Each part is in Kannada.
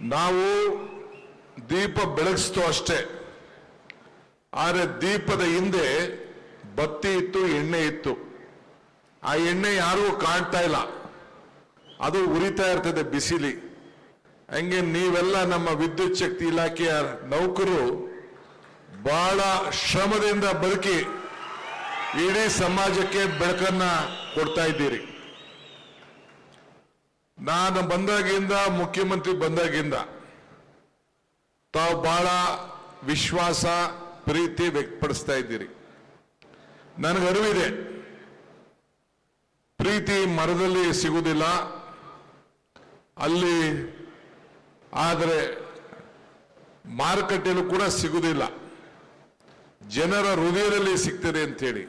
ನಾವು ದೀಪ ಬೆಳಗಿಸ್ತೋ ಅಷ್ಟೇ. ಆದರೆ ದೀಪದ ಹಿಂದೆ ಬತ್ತಿ ಇತ್ತು, ಎಣ್ಣೆ ಇತ್ತು. ಆ ಎಣ್ಣೆ ಯಾರಿಗೂ ಕಾಣ್ತಾ ಇಲ್ಲ. ಅದು ಉರಿತಾ ಇರ್ತದೆ ಬಿಸಿಲಿ. ಹಂಗೆ ನೀವೆಲ್ಲ ನಮ್ಮ ವಿದ್ಯುತ್ ಶಕ್ತಿ ಇಲಾಖೆಯ ನೌಕರು, ಬಹಳ ಶ್ರಮದಿಂದ ಬದುಕಿ ಇಡೀ ಸಮಾಜಕ್ಕೆ ಬೆಳಕನ್ನ ಕೊಡ್ತಾ ಇದ್ದೀರಿ. ನಾನು ಬಂದಾಗಿಂದ, ಮುಖ್ಯಮಂತ್ರಿ ಬಂದಾಗಿಂದ ತಾವು ಬಹಳ ವಿಶ್ವಾಸ, ಪ್ರೀತಿ ವ್ಯಕ್ತಪಡಿಸ್ತಾ ಇದ್ದೀರಿ. ನನಗೆ ಅರಿವಿದೆ. ಪ್ರೀತಿ ಮರದಲ್ಲಿ ಸಿಗುವುದಿಲ್ಲ. ಅಲ್ಲಿ ಆದರೆ ಮಾರುಕಟ್ಟೆಯಲ್ಲೂ ಕೂಡ ಸಿಗುವುದಿಲ್ಲ. ಜನರ ಹೃದಯದಲ್ಲಿ ಸಿಗ್ತದೆ ಅಂತೇಳಿ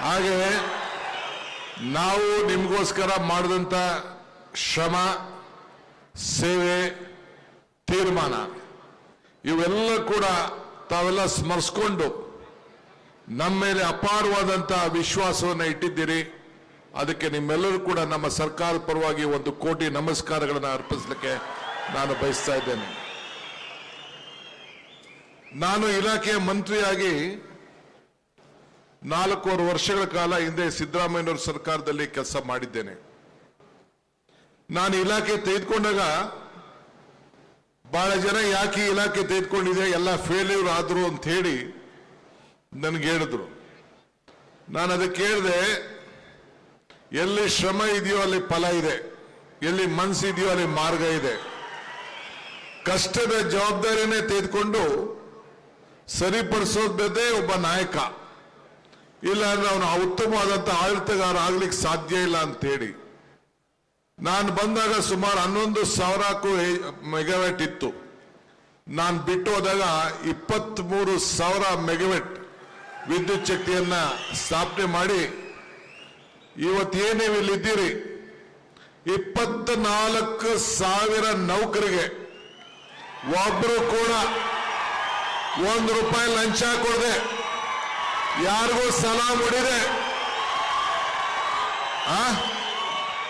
ಹಾಗೆ ನಾವು ನಿಮಗೋಸ್ಕರ ಮಾಡಿದಂಥ ಶ್ರಮ, ಸೇವೆ, ತೀರ್ಮಾನ, ಇವೆಲ್ಲ ಕೂಡ ತಾವೆಲ್ಲ ಸ್ಮರಿಸ್ಕೊಂಡು ನಮ್ಮ ಮೇಲೆ ಅಪಾರವಾದಂಥ ವಿಶ್ವಾಸವನ್ನು ಇಟ್ಟಿದ್ದೀರಿ. ಅದಕ್ಕೆ ನಿಮ್ಮೆಲ್ಲರೂ ಕೂಡ ನಮ್ಮ ಸರ್ಕಾರದ ಪರವಾಗಿ ಒಂದು ಕೋಟಿ ನಮಸ್ಕಾರಗಳನ್ನು ಅರ್ಪಿಸಲಿಕ್ಕೆ ನಾನು ಬಯಸ್ತಾ ಇದ್ದೇನೆ. ನಾನು ಇಲಾಖೆಯ ಮಂತ್ರಿಯಾಗಿ ನಾಲ್ಕೂವರೆ ವರ್ಷಗಳ ಕಾಲ ಹಿಂದೆ ಸಿದ್ದರಾಮಯ್ಯನವರ ಸರ್ಕಾರದಲ್ಲಿ ಕೆಲಸ ಮಾಡಿದ್ದೇನೆ. ನಾನು ಇಲಾಖೆ ತೆಗೆದುಕೊಂಡಾಗ ಬಹಳ ಜನ ಯಾಕೆ ಇಲಾಖೆ ತೆಗೆದುಕೊಂಡಿದೆ, ಎಲ್ಲ ಫೇಲ್ಯೂರ್ ಆದ್ರು ಅಂತ ಹೇಳಿ ನನಗೆ ಹೇಳಿದ್ರು. ನಾನು ಅದಕ್ಕೆ ಹೇಳಿದೆ, ಎಲ್ಲಿ ಶ್ರಮ ಇದೆಯೋ ಅಲ್ಲಿ ಫಲ ಇದೆ, ಎಲ್ಲಿ ಮನಸ್ಸಿದೆಯೋ ಅಲ್ಲಿ ಮಾರ್ಗ ಇದೆ. ಕಷ್ಟದ ಜವಾಬ್ದಾರಿನೇ ತೆಗೆದುಕೊಂಡು ಸರಿಪಡಿಸೋದೇ ಒಬ್ಬ ನಾಯಕ. ಇಲ್ಲ ಅಂದ್ರೆ ಅವನು ಉತ್ತಮವಾದಂತ ಆಡಳಿತಗಾರ ಆಗ್ಲಿಕ್ಕೆ ಸಾಧ್ಯ ಇಲ್ಲ ಅಂತೇಳಿ ನಾನು ಬಂದಾಗ ಸುಮಾರು ಹನ್ನೊಂದು ಸಾವಿರಕ್ಕೂ ಮೆಗಾವ್ಯಾಟ್ ಇತ್ತು. ನಾನು ಬಿಟ್ಟು ಹೋದಾಗ ಇಪ್ಪತ್ಮೂರು ಸಾವಿರ ಮೆಗಾವ್ಯಾಟ್ ವಿದ್ಯುತ್ ಶಕ್ತಿಯನ್ನ ಸ್ಥಾಪನೆ ಮಾಡಿ ಇವತ್ತು ನೀವು ಇಲ್ಲಿದ್ದೀರಿ ಇಪ್ಪತ್ನಾಲ್ಕು ಸಾವಿರ ನೌಕರಿಗೆ ಒಬ್ರು ಕೂಡ ಒಂದು ರೂಪಾಯಿ ಲಂಚ ಕೊಡದೆ. ಯಾರಿಗೂ ಸಲ ಮುಡಿದೆ ಆ?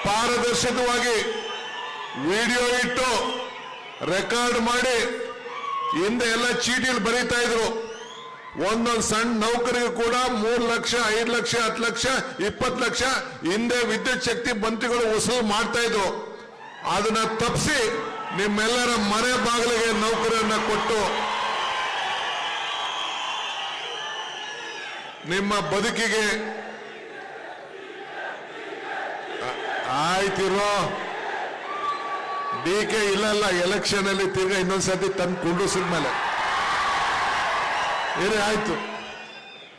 ಪಾರದರ್ಶಕವಾಗಿ ವಿಡಿಯೋ ಇಟ್ಟು ರೆಕಾರ್ಡ್ ಮಾಡಿ ಹಿಂದೆ ಎಲ್ಲ ಚೀಟಿಯಲ್ಲಿ ಬರೀತಾ ಇದ್ರು. ಒಂದೊಂದು ಸಣ್ಣ ನೌಕರಿಗೆ ಕೂಡ ಮೂರು ಲಕ್ಷ, ಐದು ಲಕ್ಷ ಹತ್ತು ಲಕ್ಷ, ಇಪ್ಪತ್ತು ಲಕ್ಷ ಹಿಂದೆ ವಿದ್ಯುತ್ ಶಕ್ತಿ ಬಂತಿಗಳು ವಸೂಲು ಮಾಡ್ತಾ ಇದ್ರು. ಅದನ್ನ ತಪ್ಪಿಸಿ ನಿಮ್ಮೆಲ್ಲರ ಮನೆ ಬಾಗಿಲಿಗೆ ನೌಕರಿಯನ್ನ ಕೊಟ್ಟು ನಿಮ್ಮ ಬದುಕಿಗೆ ಆ- ಆಯ್ತಿರೋ ಡಿ ಕೆ ಇಲ್ಲಲ್ಲ ಎಲೆಕ್ಷನ್ ಅಲ್ಲಿ ತಿರ್ಗಾ ಇನ್ನೊಂದ್ಸತಿ ತಂದು ಕುಂಡ್ರಿಸಿದ ಮೇಲೆ. ಏನೇ ಆಯ್ತು.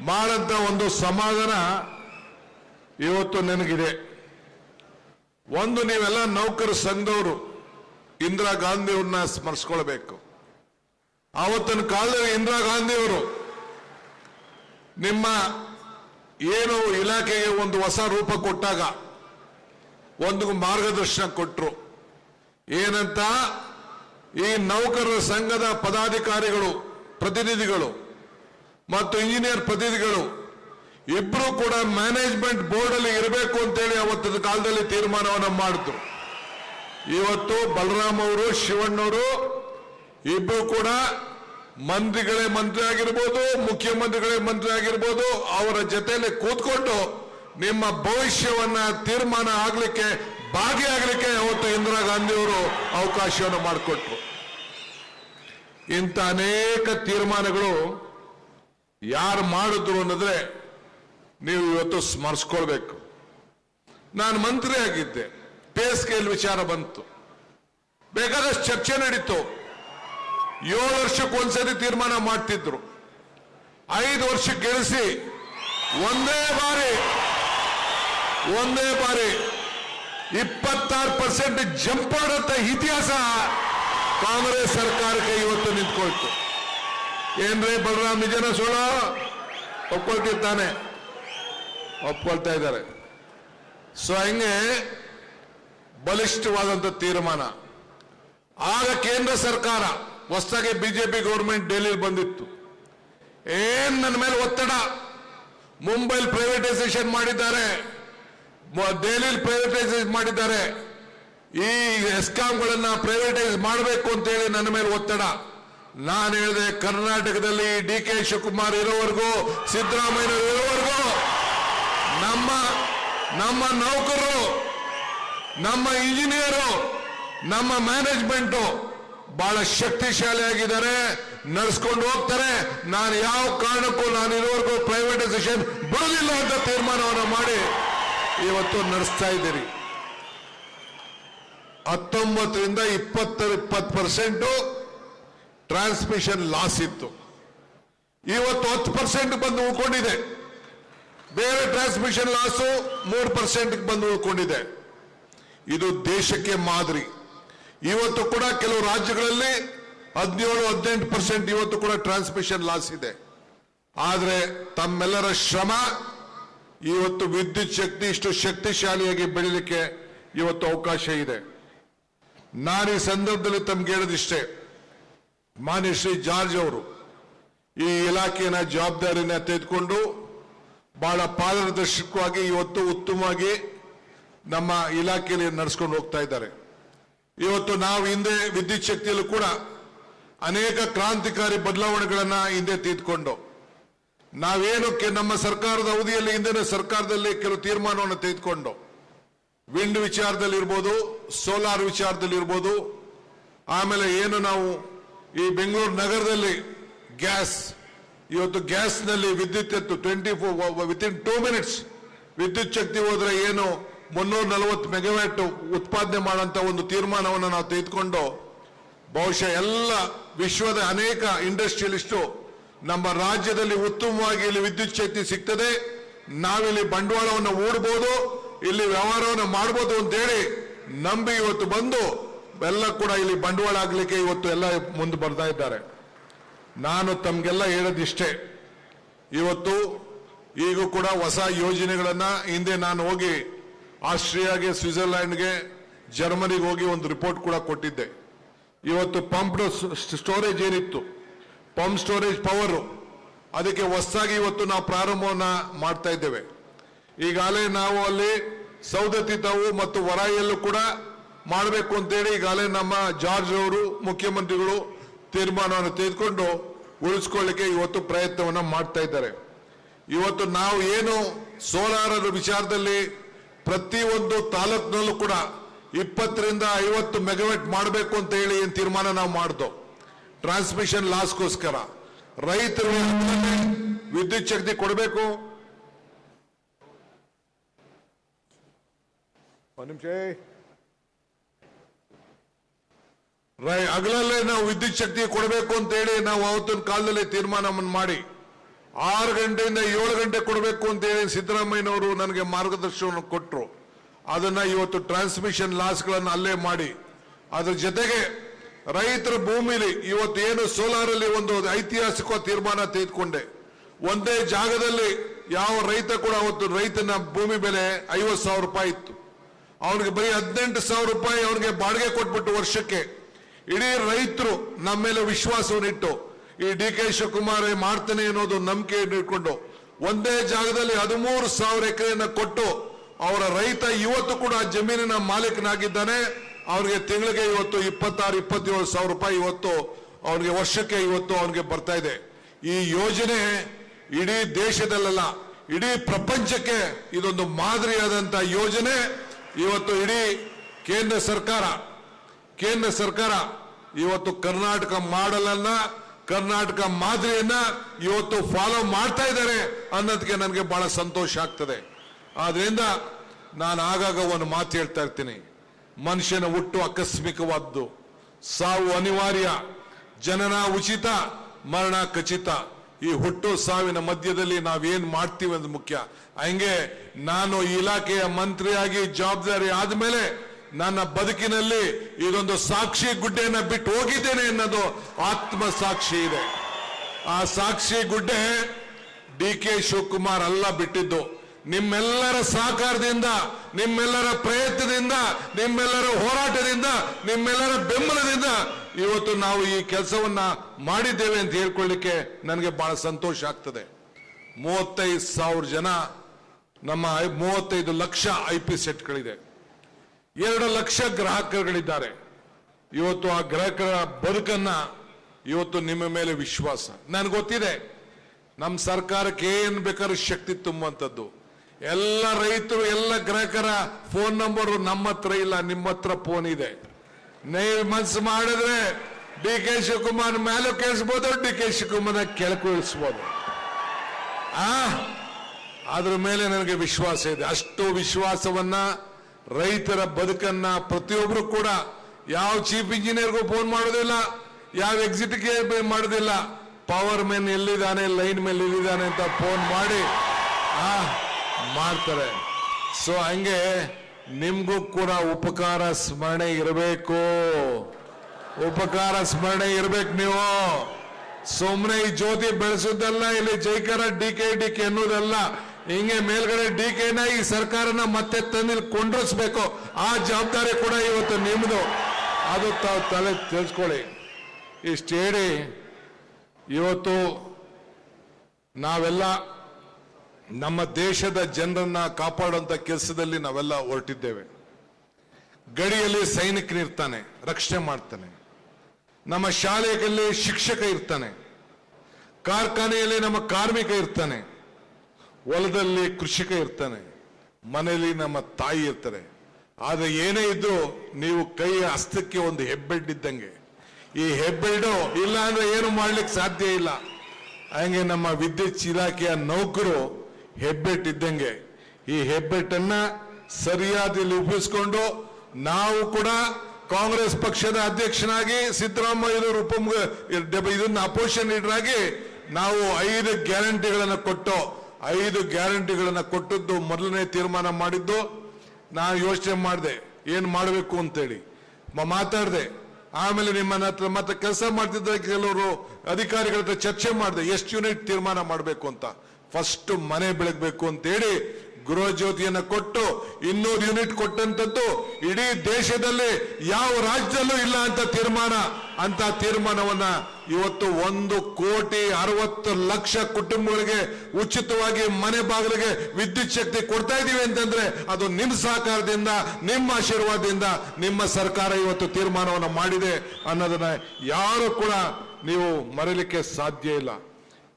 ಮಾಡಂತ ಒಂದು ಸಮಾಧಾನ ಇವತ್ತು ನನಗಿದೆ. ಒಂದು ನೀವೆಲ್ಲ ನೌಕರ ಸಂಘದವರು ಇಂದಿರಾ ಗಾಂಧಿಯವ್ರನ್ನ ಸ್ಮರಿಸ್ಕೊಳ್ಬೇಕು. ಆವತ್ತಿನ ಕಾಲದಲ್ಲಿ ಇಂದಿರಾ ಗಾಂಧಿಯವರು ನಿಮ್ಮ ಏನು ಇಲಾಖೆಗೆ ಒಂದು ಹೊಸ ರೂಪ ಕೊಟ್ಟಾಗ ಒಂದು ಮಾರ್ಗದರ್ಶನ ಕೊಟ್ಟರು ಏನಂತ? ಈ ನೌಕರರ ಸಂಘದ ಪದಾಧಿಕಾರಿಗಳು, ಪ್ರತಿನಿಧಿಗಳು ಮತ್ತು ಇಂಜಿನಿಯರ್ ಪ್ರತಿನಿಧಿಗಳು, ಇಬ್ರು ಕೂಡ ಮ್ಯಾನೇಜ್ಮೆಂಟ್ ಬೋರ್ಡ್ ಅಲ್ಲಿ ಇರಬೇಕು ಅಂತೇಳಿ ಅವತ್ತಿನ ಕಾಲದಲ್ಲಿ ತೀರ್ಮಾನವನ್ನು ಮಾಡಿದ್ರು. ಇವತ್ತು ಬಲರಾಮ್ ಅವರು ಶಿವಣ್ಣವರು ಇಬ್ರು ಕೂಡ ಮಂತ್ರಿಗಳೇ ಮಂತ್ರಿ ಆಗಿರ್ಬೋದು ಮುಖ್ಯಮಂತ್ರಿಗಳೇ ಮಂತ್ರಿ ಆಗಿರ್ಬೋದು ಅವರ ಜೊತೆಯಲ್ಲಿ ಕೂತ್ಕೊಂಡು ನಿಮ್ಮ ಭವಿಷ್ಯವನ್ನ ತೀರ್ಮಾನ ಆಗ್ಲಿಕ್ಕೆ ಭಾಗಿಯಾಗಲಿಕ್ಕೆ ಅವತ್ತು ಇಂದಿರಾ ಗಾಂಧಿ ಅವರು ಅವಕಾಶವನ್ನು ಮಾಡಿಕೊಟ್ರು. ಇಂಥ ಅನೇಕ ತೀರ್ಮಾನಗಳು ಯಾರು ಮಾಡಿದ್ರು ಅನ್ನೋದ್ರೆ ನೀವು ಇವತ್ತು ಸ್ಮರಿಸ್ಕೊಳ್ಬೇಕು. ನಾನು ಮಂತ್ರಿ ಆಗಿದ್ದೆ ಪೇ ವಿಚಾರ ಬಂತು. ಬೇಕಾದಷ್ಟು ಚರ್ಚೆ ನಡೀತು. ಏಳು ವರ್ಷಕ್ಕೆ ಒಂದ್ಸರಿ ತೀರ್ಮಾನ ಮಾಡ್ತಿದ್ರು. ಐದು ವರ್ಷ ಗೆಲ್ಲಿಸಿ ಒಂದೇ ಬಾರಿ ಒಂದೇ ಬಾರಿ ಇಪ್ಪತ್ತಾರು ಪರ್ಸೆಂಟ್ ಜಂಪ್ ಮಾಡಂತ ಇತಿಹಾಸ ಕಾಂಗ್ರೆಸ್ ಸರ್ಕಾರಕ್ಕೆ ಇವತ್ತು ನಿಂತ್ಕೊಳ್ತು. ಏನ್ರಿ ಬಲರಾಮ್ ನಿಜನ ಸೋಳ ಒಪ್ಕೊಳ್ತಿರ್ತಾನೆ. ಒಪ್ಕೊಳ್ತಾ ಇದ್ದಾರೆ. ಸೊ ಹಂಗೆ ಬಲಿಷ್ಠವಾದಂಥ ತೀರ್ಮಾನ. ಆಗ ಕೇಂದ್ರ ಸರ್ಕಾರ ಹೊಸದಾಗಿ ಬಿಜೆಪಿ ಗೌರ್ಮೆಂಟ್ ಡೆಲ್ಲಿಲಿ ಬಂದಿತ್ತು. ಏನ್ ನನ್ನ ಮೇಲೆ ಒತ್ತಡ? ಮುಂಬೈಲ್ ಪ್ರೈವೇಟೈಸೇಷನ್ ಮಾಡಿದ್ದಾರೆ. ದೆಹಲಿಲಿ ಪ್ರೈವೇಟೈಸೇಷನ್ ಮಾಡಿದ್ದಾರೆ. ಈ ಎಸ್ಕಾಂಗಳನ್ನ ಪ್ರೈವೇಟೈಸ್ ಮಾಡಬೇಕು ಅಂತ ಹೇಳಿ ನನ್ನ ಮೇಲೆ ಒತ್ತಡ. ನಾನು ಹೇಳಿದೆ ಕರ್ನಾಟಕದಲ್ಲಿ ಡಿ ಕೆ ಶಿವಕುಮಾರ್ ಇರೋವರೆಗೂ, ಸಿದ್ದರಾಮಯ್ಯ ಇರೋವರೆಗೂ, ನಮ್ಮ ನಮ್ಮ ನೌಕರರು, ನಮ್ಮ ಇಂಜಿನಿಯರು ನಮ್ಮ ಮ್ಯಾನೇಜ್ಮೆಂಟು ಬಹಳ ಶಕ್ತಿಶಾಲಿಯಾಗಿದ್ದಾರೆ, ನಡೆಸ್ಕೊಂಡು ಹೋಗ್ತಾರೆ. ನಾನು ಯಾವ ಕಾರಣಕ್ಕೂ ನಾನು ಇರೋವರೆಗೂ ಪ್ರೈವೇಟೈಸೇಷನ್ ಬರೋದಿಲ್ಲ ಅಂತ ತೀರ್ಮಾನವನ್ನು ಮಾಡಿ. ಇವತ್ತು ನಡೆಸ್ತಾ ಇದ್ದೀರಿ. ಹತ್ತೊಂಬತ್ತರಿಂದ ಇಪ್ಪತ್ತರ, ಇಪ್ಪತ್ತು ಪರ್ಸೆಂಟು ಟ್ರಾನ್ಸ್ಮಿಷನ್ ಲಾಸ್ ಇತ್ತು. ಇವತ್ತು ಹತ್ತು ಪರ್ಸೆಂಟ್ ಬಂದು ಉಳ್ಕೊಂಡಿದೆ. ಬೇರೆ ಟ್ರಾನ್ಸ್ಮಿಷನ್ ಲಾಸು ಮೂರು ಪರ್ಸೆಂಟ್ ಬಂದು ಉಳ್ಕೊಂಡಿದೆ. ಇದು ದೇಶಕ್ಕೆ ಮಾದರಿ. ಇವತ್ತು ಕೂಡ ಕೆಲವು ರಾಜ್ಯಗಳಲ್ಲಿ ಹದಿನೇಳು, ಹದಿನೆಂಟು ಪರ್ಸೆಂಟ್ ಇವತ್ತು ಕೂಡ ಟ್ರಾನ್ಸ್ಮಿಷನ್ ಲಾಸ್ ಇದೆ. ಆದರೆ ತಮ್ಮೆಲ್ಲರ ಶ್ರಮ ಇವತ್ತು ವಿದ್ಯುತ್ ಶಕ್ತಿ ಇಷ್ಟು ಶಕ್ತಿಶಾಲಿಯಾಗಿ ಬೆಳಿಲಿಕ್ಕೆ ಇವತ್ತು ಅವಕಾಶ ಇದೆ. ನಾನು ಈ ಸಂದರ್ಭದಲ್ಲಿ ತಮ್ಗೆ ಹೇಳೋದಿಷ್ಟೇ, ಮಾನ್ಯ ಶ್ರೀ ಜಾರ್ಜ್ ಅವರು, ಈ ಇಲಾಖೆಯ ಜವಾಬ್ದಾರಿನ ತೆಗೆದುಕೊಂಡು ಬಹಳ ಪಾರದರ್ಶಕವಾಗಿ ಇವತ್ತು ಉತ್ತಮವಾಗಿ ನಮ್ಮ ಇಲಾಖೆಯಲ್ಲಿ ನಡೆಸ್ಕೊಂಡು ಹೋಗ್ತಾ ಇದ್ದಾರೆ. ಇವತ್ತು ನಾವು ಹಿಂದೆ ವಿದ್ಯುತ್ ಶಕ್ತಿಯಲ್ಲೂ ಕೂಡ ಅನೇಕ ಕ್ರಾಂತಿಕಾರಿ ಬದಲಾವಣೆಗಳನ್ನ ಹಿಂದೆ ತೆಗೆದುಕೊಂಡು ನಾವೇನು ಕೆ- ನಮ್ಮ ಸರ್ಕಾರದ ಅವಧಿಯಲ್ಲಿ ಹಿಂದಿನ ಸರ್ಕಾರದಲ್ಲಿ ಕೆಲವು ತೀರ್ಮಾನವನ್ನು ತೆಗೆದುಕೊಂಡು ವಿಂಡ್ ವಿಚಾರದಲ್ಲಿ ಇರ್ಬೋದು, ಸೋಲಾರ್ ವಿಚಾರದಲ್ಲಿ ಇರ್ಬೋದು, ಆಮೇಲೆ ಏನು ನಾವು ಈ ಬೆಂಗಳೂರು ನಗರದಲ್ಲಿ ಗ್ಯಾಸ್, ಇವತ್ತು ಗ್ಯಾಸ್ನಲ್ಲಿ ವಿದ್ಯುತ್ ಎತ್ತು twenty four within two minutes ವಿದ್ಯುತ್ ಶಕ್ತಿ ಹೋದ್ರೆ ಏನು ಮುನ್ನೂರ ನಲವತ್ತು ಮೆಗಾವ್ಯಾಟ್ ಉತ್ಪಾದನೆ ಮಾಡುವಂತ ಒಂದು ತೀರ್ಮಾನವನ್ನು ನಾವು ತೆಗೆದುಕೊಂಡು ಬಹುಶಃ ಎಲ್ಲ ವಿಶ್ವದ ಅನೇಕ ಇಂಡಸ್ಟ್ರಿಯಲಿಸ್ಟು ನಮ್ಮ ರಾಜ್ಯದಲ್ಲಿ ಉತ್ತಮವಾಗಿ ಇಲ್ಲಿ ವಿದ್ಯುತ್ ಶಕ್ತಿ ಸಿಗ್ತದೆ. ನಾವಿಲ್ಲಿ ಬಂಡವಾಳವನ್ನು ಓಡಬಹುದು ಇಲ್ಲಿ ವ್ಯವಹಾರವನ್ನು ಮಾಡಬಹುದು ಅಂತೇಳಿ ನಂಬಿ ಇವತ್ತು ಬಂದು ಎಲ್ಲ ಕೂಡ ಇಲ್ಲಿ ಬಂಡವಾಳ ಆಗ್ಲಿಕ್ಕೆ ಇವತ್ತು ಎಲ್ಲ ಮುಂದೆ ಬರ್ತಾ ಇದ್ದಾರೆ. ನಾನು ತಮ್ಗೆಲ್ಲ ಹೇಳೋದಿಷ್ಟೇ. ಇವತ್ತು ಈಗ ಕೂಡ ಹೊಸ ಯೋಜನೆಗಳನ್ನ ಹಿಂದೆ ನಾನು ಹೋಗಿ ಆಸ್ಟ್ರಿಯಾಗೆ, ಸ್ವಿಟ್ಜರ್ಲ್ಯಾಂಡ್ಗೆ, ಜರ್ಮನಿಗೆ ಹೋಗಿ ಒಂದು ರಿಪೋರ್ಟ್ ಕೂಡ ಕೊಟ್ಟಿದ್ದೆ. ಇವತ್ತು ಪಂಪ್ ಸ್ಟೋರೇಜ್ ಏನಿತ್ತು? Pump storage power. ಅದಕ್ಕೆ ಹೊಸದಾಗಿ ಇವತ್ತು ನಾವು ಪ್ರಾರಂಭವನ್ನು ಮಾಡ್ತಾ ಇದ್ದೇವೆ. ಈಗಾಗಲೇ ನಾವು ಅಲ್ಲಿ ಸೌದತ್ತಿ ತಾವು ಮತ್ತು ವರಾಯಿಯಲ್ಲೂ ಕೂಡ ಮಾಡಬೇಕು ಅಂತೇಳಿ ಈಗಾಗಲೇ ನಮ್ಮ ಜಾರ್ಜ್ ಅವರು, ಮುಖ್ಯಮಂತ್ರಿಗಳು ತೀರ್ಮಾನವನ್ನು ತೆಗೆದುಕೊಂಡು ಉಳಿಸ್ಕೊಳ್ಳಿಕ್ಕೆ ಇವತ್ತು ಪ್ರಯತ್ನವನ್ನು ಮಾಡ್ತಾ ಇದ್ದಾರೆ. ಇವತ್ತು ನಾವು ಏನು ಸೋಲಾರರ ವಿಚಾರದಲ್ಲಿ ಪ್ರತಿಯೊಂದು ತಾಲೂಕಿನಲ್ಲೂ ಕೂಡ ಇಪ್ಪತ್ತರಿಂದ ಐವತ್ತು ಮೆಗಾವೆಟ್ ಮಾಡಬೇಕು ಅಂತ ಹೇಳಿ ಏನು ತೀರ್ಮಾನ ನಾವು ಮಾಡ್ದೋ. ಟ್ರಾನ್ಸ್ಮಿಷನ್ ಲಾಸ್ಗೋಸ್ಕರ ರೈತರು ವಿದ್ಯುತ್ ಶಕ್ತಿ ಕೊಡಬೇಕು. ರೈ, ಹಗಲಲ್ಲೇ ನಾವು ವಿದ್ಯುತ್ ಶಕ್ತಿ ಕೊಡಬೇಕು ಅಂತ ಹೇಳಿ ನಾವು ಅವತ್ತಿನ ಕಾಲದಲ್ಲಿ ತೀರ್ಮಾನವನ್ನು ಮಾಡಿ, ಆರು ಗಂಟೆಯಿಂದ ಏಳು ಗಂಟೆ ಕೊಡಬೇಕು ಅಂತ ಹೇಳಿ ಸಿದ್ದರಾಮಯ್ಯನವರು ನನಗೆ ಮಾರ್ಗದರ್ಶನವನ್ನು ಕೊಟ್ಟರು ಅದನ್ನ ಇವತ್ತು ಟ್ರಾನ್ಸ್ಮಿಷನ್ ಲಾಸ್ಗಳನ್ನು ಅಲ್ಲೇ ಮಾಡಿ, ಅದ್ರ ಜೊತೆಗೆ ರೈತರ ಭೂಮಿಲಿ ಇವತ್ತು ಏನು ಸೋಲಾರ್ ಅಲ್ಲಿ ಒಂದು ಐತಿಹಾಸಿಕ ತೀರ್ಮಾನ ತೆಗೆದುಕೊಂಡೆ. ಒಂದೇ ಜಾಗದಲ್ಲಿ ಯಾವ ರೈತ ಕೂಡ ಅವತ್ತು ರೈತನ ಭೂಮಿ ಬೆಲೆ ಐವತ್ತು ಸಾವಿರ ರೂಪಾಯಿ ಇತ್ತು. ಅವನಿಗೆ ಬರೀ ಹದಿನೆಂಟು ಸಾವಿರ ರೂಪಾಯಿ ಅವನಿಗೆ ಬಾಡಿಗೆ ಕೊಟ್ಬಿಟ್ಟು ವರ್ಷಕ್ಕೆ. ಇಡೀ ರೈತರು ನಮ್ಮ ಮೇಲೆ ವಿಶ್ವಾಸವನ್ನಿಟ್ಟು ಈ ಡಿ ಕೆ ಶಿವಕುಮಾರ್ ಮಾಡ್ತಾನೆ ಅನ್ನೋದು ನಂಬಿಕೆಯನ್ನು ಇಟ್ಕೊಂಡು ಒಂದೇ ಜಾಗದಲ್ಲಿ ಹದಿಮೂರು ಸಾವಿರ ಎಕರೆಯನ್ನು ಕೊಟ್ಟು ಅವರ ರೈತ ಇವತ್ತು ಕೂಡ ಜಮೀನಿನ ಮಾಲೀಕನಾಗಿದ್ದಾನೆ. ಅವನಿಗೆ ತಿಂಗಳಿಗೆ ಇವತ್ತು ಇಪ್ಪತ್ತಾರು, ಇಪ್ಪತ್ತೇಳು ಸಾವಿರ ರೂಪಾಯಿ ಇವತ್ತು ಅವನಿಗೆ ವರ್ಷಕ್ಕೆ ಇವತ್ತು ಅವನಿಗೆ ಬರ್ತಾ ಇದೆ. ಈ ಯೋಜನೆ ಇಡೀ ದೇಶದಲ್ಲೆಲ್ಲ, ಇಡೀ ಪ್ರಪಂಚಕ್ಕೆ ಇದೊಂದು ಮಾದರಿಯಾದಂತ ಯೋಜನೆ. ಇವತ್ತು ಇಡೀ ಕೇಂದ್ರ ಸರ್ಕಾರ ಕೇಂದ್ರ ಸರ್ಕಾರ ಇವತ್ತು ಕರ್ನಾಟಕ ಮಾಡಲನ್ನ, ಕರ್ನಾಟಕ ಮಾದರಿಯನ್ನ ಇವತ್ತು ಫಾಲೋ ಮಾಡ್ತಾ ಇದ್ದಾರೆ ಅನ್ನೋದಕ್ಕೆ ನನಗೆ ಬಹಳ ಸಂತೋಷ ಆಗ್ತದೆ. ಆದ್ರಿಂದ ನಾನು ಆಗಾಗ ಒಂದು ಮಾತು ಹೇಳ್ತಾ ಇರ್ತೀನಿ. ಮನುಷ್ಯನ ಹುಟ್ಟು ಆಕಸ್ಮಿಕವಾದ್ದು. ಸಾವು ಅನಿವಾರ್ಯ, ಜನನ ಉಚಿತ, ಮರಣ ಖಚಿತ. ಈ ಹುಟ್ಟು ಸಾವಿನ ಮಧ್ಯದಲ್ಲಿ ನಾವೇನು ಮಾಡ್ತೀವಿ ಅಂದ್ರೆ ಮುಖ್ಯ. ಹಂಗೆ ನಾನು ಇಲಾಖೆಯ ಮಂತ್ರಿಯಾಗಿ ಜವಾಬ್ದಾರಿ ಆದ್ಮೇಲೆ ನನ್ನ ಬದುಕಿನಲ್ಲಿ ಇದೊಂದು ಸಾಕ್ಷಿ ಗುಡ್ಡೆಯನ್ನ ಬಿಟ್ಟು ಹೋಗಿದ್ದೇನೆ ಅನ್ನೋದು ಆತ್ಮ ಸಾಕ್ಷಿ ಇದೆ. ಆ ಸಾಕ್ಷಿ ಗುಡ್ಡೆ ಡಿ ಕೆ ಶಿವಕುಮಾರ್ ಅಲ್ಲ ಬಿಟ್ಟಿದ್ದು. ನಿಮ್ಮೆಲ್ಲರ ಸಹಕಾರದಿಂದ, ನಿಮ್ಮೆಲ್ಲರ ಪ್ರಯತ್ನದಿಂದ, ನಿಮ್ಮೆಲ್ಲರ ಹೋರಾಟದಿಂದ, ನಿಮ್ಮೆಲ್ಲರ ಬೆಂಬಲದಿಂದ ಇವತ್ತು ನಾವು ಈ ಕೆಲಸವನ್ನ ಮಾಡಿದ್ದೇವೆ ಅಂತ ಹೇಳ್ಕೊಳ್ಳಿಕ್ಕೆ ನನಗೆ ಬಹಳ ಸಂತೋಷ ಆಗ್ತದೆ. ಮೂವತ್ತೈದು ಸಾವಿರ ಜನ, ನಮ್ಮ ಮೂವತ್ತೈದು ಲಕ್ಷ ಐ ಪಿ ಸೆಟ್ಗಳಿದೆ. ಎರಡು ಲಕ್ಷ ಗ್ರಾಹಕರುಗಳಿದ್ದಾರೆ. ಇವತ್ತು ಆ ಗ್ರಾಹಕರ ಬದುಕನ್ನ ಇವತ್ತು ನಿಮ್ಮ ಮೇಲೆ ವಿಶ್ವಾಸ. ನನ್ಗೆ ಗೊತ್ತಿದೆ, ನಮ್ಮ ಸರ್ಕಾರಕ್ಕೆ ಏನು ಬೇಕಾದ್ರೂ ಶಕ್ತಿ ತುಂಬುವಂಥದ್ದು. ಎಲ್ಲ ರೈತರು, ಎಲ್ಲ ಗ್ರಾಹಕರ ಫೋನ್ ನಂಬರ್ ನಮ್ಮ ಹತ್ರ ಇಲ್ಲ, ನಿಮ್ಮ ಹತ್ರ ಫೋನ್ ಇದೆ. ನೀವು ಮನ್ಸು ಮಾಡಿದ್ರೆ ಡಿ ಕೆ ಶಿವಕುಮಾರ್ ಮೇಲೆ ಕೇಳಿಸ್ಬೋದು, ಡಿ ಕೆ ಶಿವಕುಮಾರ್ ಕೆಳಕು ಇಳಿಸ್ಬೋದು. ಆ ಅದ್ರ ಮೇಲೆ ನನಗೆ ವಿಶ್ವಾಸ ಇದೆ. ಅಷ್ಟು ವಿಶ್ವಾಸವನ್ನ ರೈತರ ಬದುಕನ್ನ ಪ್ರತಿಯೊಬ್ಬರು ಕೂಡ, ಯಾವ ಚೀಫ್ ಇಂಜಿನಿಯರ್ಗೂ ಫೋನ್ ಮಾಡೋದಿಲ್ಲ, ಯಾವ ಎಕ್ಸಿಟ್ಗೆ ಮಾಡೋದಿಲ್ಲ ಪವರ್ ಮೆನ್ ಎಲ್ಲಿದ್ದಾನೆ ಲೈನ್ ಮೇಲೆ ಎಲ್ಲಿದ್ದಾನೆ ಅಂತ ಫೋನ್ ಮಾಡಿ, ಆ ಮಾಡ್ತಾರೆ. ಸೊ ಹಂಗೆ ನಿಮ್ಗೂ ಕೂಡ ಉಪಕಾರ ಸ್ಮರಣೆ ಇರಬೇಕು. ಉಪಕಾರ ಸ್ಮರಣೆ ಇರಬೇಕು ನೀವು. ಸುಮ್ಮನೆ ಈ ಜ್ಯೋತಿ ಬೆಳೆಸೋದಲ್ಲ, ಇಲ್ಲಿ ಜೈಕರ ಡಿ ಕೆ ಡಿ ಕೆ ಎನ್ನುವುದಲ್ಲ ಹಿಂಗೆ ಮೇಲ್ಗಡೆ ಡಿ ಕೆನ ಈ ಸರ್ಕಾರನ ಮತ್ತೆ ತಂದಿಲ್ ಕೊಂಡ್ರಿಸ್ಬೇಕು. ಆ ಜವಾಬ್ದಾರಿ ಕೂಡ ಇವತ್ತು ನಿಮ್ದು. ಅದು ತಾವು ತಲೆ ತಿಳಿಸ್ಕೊಳ್ಳಿ. ಇಷ್ಟು ಹೇಳಿ, ಇವತ್ತು ನಾವೆಲ್ಲ ನಮ್ಮ ದೇಶದ ಜನರನ್ನ ಕಾಪಾಡುವಂತ ಕೆಲಸದಲ್ಲಿ ನಾವೆಲ್ಲ ಹೊರಟಿದ್ದೇವೆ. ಗಡಿಯಲ್ಲಿ ಸೈನಿಕನಿರ್ತಾನೆ ರಕ್ಷಣೆ ಮಾಡ್ತಾನೆ. ನಮ್ಮ ಶಾಲೆಯಲ್ಲಿ ಶಿಕ್ಷಕ ಇರ್ತಾನೆ. ಕಾರ್ಖಾನೆಯಲ್ಲಿ ನಮ್ಮ ಕಾರ್ಮಿಕ ಇರ್ತಾನೆ. ಹೊಲದಲ್ಲಿ ಕೃಷಿಕ ಇರ್ತಾನೆ. ಮನೆಯಲ್ಲಿ ನಮ್ಮ ತಾಯಿ ಇರ್ತಾರೆ. ಆದ್ರೆ ಏನೇ ಇದ್ರೂ ನೀವು ಕೈ ಹಸ್ತಕ್ಕೆ ಒಂದು ಹೆಬ್ಬೆಡ್ ಇದ್ದಂಗೆ. ಈ ಹೆಬ್ಬೆಡ್ಡು ಇಲ್ಲ ಅಂದ್ರೆ ಏನು ಮಾಡ್ಲಿಕ್ಕೆ ಸಾಧ್ಯ ಇಲ್ಲ. ಹಂಗೆ ನಮ್ಮ ವಿದ್ಯುತ್ ಇಲಾಖೆಯ ನೌಕರು ಹೆಬ್ಬೆಟ್ ಇದ್ದಂಗೆ ಈ ಹೆಬ್ಬೆಟ್ಟನ್ನ ಸರಿಯಾದಲ್ಲಿ ಉಪಯೋಗಿಸಿಕೊಂಡು ನಾವು ಕೂಡ ಕಾಂಗ್ರೆಸ್ ಪಕ್ಷದ ಅಧ್ಯಕ್ಷನಾಗಿ ಸಿದ್ದರಾಮಯ್ಯನವರು ಉಪ ಇದನ್ನ ಅಪೋಸಿಷನ್ ಲೀಡರ್ ಆಗಿ ನಾವು ಐದು ಗ್ಯಾರಂಟಿಗಳನ್ನು ಕೊಟ್ಟು, ಐದು ಗ್ಯಾರಂಟಿಗಳನ್ನು ಕೊಟ್ಟದ್ದು ಮೊದಲನೇ ತೀರ್ಮಾನ ಮಾಡಿದ್ದು. ನಾನು ಯೋಚನೆ ಮಾಡಿದೆ, ಏನು ಮಾಡಬೇಕು ಅಂತೇಳಿ. ಮಾತಾಡಿದೆ. ಆಮೇಲೆ ನಿಮ್ಮನ್ನ ಹತ್ರ ಮತ್ತೆ ಕೆಲಸ ಮಾಡ್ತಿದ್ದ ಕೆಲವರು ಅಧಿಕಾರಿಗಳ ಹತ್ರ ಚರ್ಚೆ ಮಾಡಿದೆ, ಎಷ್ಟು ಯೂನಿಟ್ ತೀರ್ಮಾನ ಮಾಡಬೇಕು ಅಂತ. ಫಸ್ಟ್ ಮನೆ ಬೆಳಗ್ಬೇಕು ಅಂತೇಳಿ ಗೃಹ ಜ್ಯೋತಿಯನ್ನ ಕೊಟ್ಟು ಇನ್ನೂರು ಯೂನಿಟ್ ಕೊಟ್ಟಂತದ್ದು ಇಡೀ ದೇಶದಲ್ಲಿ ಯಾವ ರಾಜ್ಯದಲ್ಲೂ ಇಲ್ಲ ಅಂತ ತೀರ್ಮಾನ. ಅಂತ ತೀರ್ಮಾನವನ್ನ ಇವತ್ತು ಒಂದು ಕೋಟಿ ಅರವತ್ತು ಲಕ್ಷ ಕುಟುಂಬಗಳಿಗೆ ಉಚಿತವಾಗಿ ಮನೆ ಬಾಗಿಲಿಗೆ ವಿದ್ಯುತ್ ಶಕ್ತಿ ಕೊಡ್ತಾ ಇದೀವಿ ಅಂತಂದ್ರೆ ಅದು ನಿಮ್ಮ ಸಹಕಾರದಿಂದ, ನಿಮ್ಮ ಆಶೀರ್ವಾದದಿಂದ ನಿಮ್ಮ ಸರ್ಕಾರ ಇವತ್ತು ತೀರ್ಮಾನವನ್ನು ಮಾಡಿದೆ ಅನ್ನೋದನ್ನ ಯಾರು ಕೂಡ ನೀವು ಮರೀಲಿಕ್ಕೆ ಸಾಧ್ಯ ಇಲ್ಲ.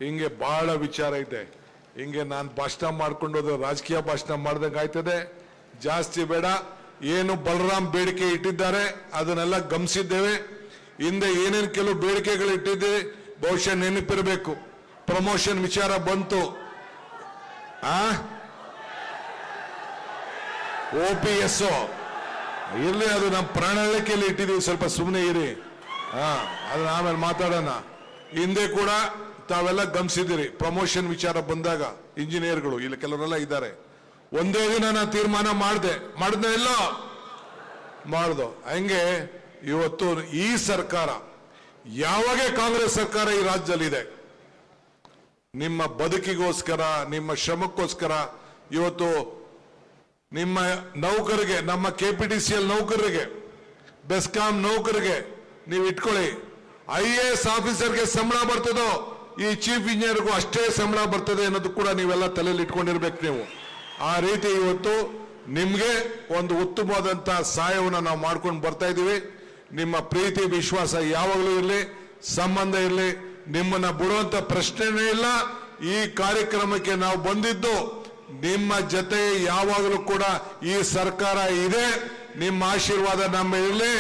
ಹಿಂಗೆ ಬಹಳ ವಿಚಾರ ಇದೆ. ಹಿಂಗೆ ನಾನು ಭಾಷಣ ಮಾಡ್ಕೊಂಡು ಹೋದ್ರೆ ರಾಜಕೀಯ ಭಾಷಣ ಮಾಡ್ದಂಗೆ ಆಯ್ತದೆ. ಜಾಸ್ತಿ ಬೇಡ. ಏನು ಬಲರಾಮ್ ಬೇಡಿಕೆ ಇಟ್ಟಿದ್ದಾರೆ, ಅದನ್ನೆಲ್ಲ ಗಮನಿಸಿದ್ದೇವೆ. ಹಿಂದೆ ಏನೇನು ಕೆಲವು ಬೇಡಿಕೆಗಳು ಇಟ್ಟಿದ್ದೆ ಬಹುಶಃ ನೆನಪಿರಬೇಕು. ಪ್ರಮೋಷನ್ ವಿಚಾರ ಬಂತು. ಆ? ಓ ಪಿ ಎಸ್ ಇರಲಿ, ಅದು ನಮ್ಮ ಪ್ರಣಾಳಿಕೆಯಲ್ಲಿ ಇಟ್ಟಿದ್ದೀವಿ, ಸ್ವಲ್ಪ ಸುಮ್ಮನೆ ಇರಿ. ಹಾ ಅದನ್ನ ಆಮೇಲೆ ಮಾತಾಡೋಣ. ಹಿಂದೆ ಕೂಡ ತಾವೆಲ್ಲ ಗಮನಿಸಿದಿರಿ ಪ್ರಮೋಷನ್ ವಿಚಾರ ಬಂದಾಗ ಇಂಜಿನಿಯರ್ಗಳು ಇಲ್ಲಿ ಕೆಲವರೆಲ್ಲ ಇದ್ದಾರೆ. ಒಂದೇ ದಿನ ನಾನು ತೀರ್ಮಾನ ಮಾಡಿದೆ. ಮಾಡಿದ್ನ ಇಲ್ಲ ಮಾಡ್ದು. ಹಂಗೆ ಇವತ್ತು ಈ ಸರ್ಕಾರ, ಯಾವಾಗ ಕಾಂಗ್ರೆಸ್ ಸರ್ಕಾರ ಈ ರಾಜ್ಯದಲ್ಲಿದೆ? ನಿಮ್ಮ ಬದುಕಿಗೋಸ್ಕರ, ನಿಮ್ಮ ಶ್ರಮಕ್ಕೋಸ್ಕರ ಇವತ್ತು ನಿಮ್ಮ ನೌಕರಿಗೆ, ನಮ್ಮ K P T C L ನೌಕರರಿಗೆ ಬೆಸ್ಕಾಂ ನೌಕರಿಗೆ ನೀವು ಇಟ್ಕೊಳ್ಳಿ ಐ ಎ ಎಸ್ ಆಫೀಸರ್ಗೆ ಸಂಬಳ ಬರ್ತದೋ? ಈ ಚೀಫ್ ಇಂಜಿನಿಯರ್ಗೂ ಅಷ್ಟೇ ಸಂಬಳ ಬರ್ತದೆ ಅನ್ನೋದು ಕೂಡ ನೀವೆಲ್ಲ ತಲೆಯಲ್ಲಿ ಇಟ್ಕೊಂಡಿರ್ಬೇಕು ನೀವು. ಆ ರೀತಿ ಇವತ್ತು ನಿಮಗೆ ಒಂದು ಉತ್ತಮವಾದಂತಹ ಸಹಾಯವನ್ನು ನಾವು ಮಾಡ್ಕೊಂಡು ಬರ್ತಾ ಇದ್ದೀವಿ ನಿಮ್ಮ ಪ್ರೀತಿ, ವಿಶ್ವಾಸ ಯಾವಾಗಲೂ ಇರಲಿ, ಸಂಬಂಧ ಇರಲಿ, ನಿಮ್ಮನ್ನ ಬಿಡುವಂತ ಪ್ರಶ್ನೆನೇ ಇಲ್ಲ. ಈ ಕಾರ್ಯಕ್ರಮಕ್ಕೆ ನಾವು ಬಂದಿದ್ದು ನಿಮ್ಮ ಜೊತೆ ಯಾವಾಗಲೂ ಕೂಡ ಈ ಸರ್ಕಾರ ಇದೆ. ನಿಮ್ಮ ಆಶೀರ್ವಾದ ನಮ್ಮ ಇರಲಿ.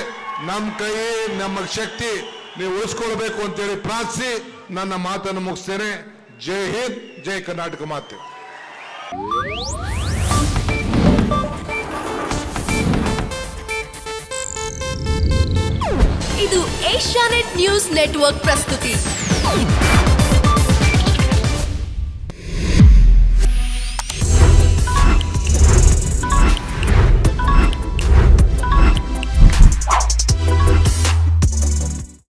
ನಮ್ಮ ಕೈ, ನಮ್ಮ ಶಕ್ತಿ ನೀವು ಉಳಿಸ್ಕೊಳ್ಬೇಕು ಅಂತೇಳಿ ಪ್ರಾರ್ಥಿಸಿ. ನನ್ನ ಮಾತನ್ನು ಮುಗಿಸ್ತೇನೆ. ಜೈ ಹಿಂದ್ ಜೈ ಕರ್ನಾಟಕ ಮಾತೆ. ಇದು ಏಷ್ಯಾನೆಟ್ ನ್ಯೂಸ್ ನೆಟ್ವರ್ಕ್ ಪ್ರಸ್ತುತಿ.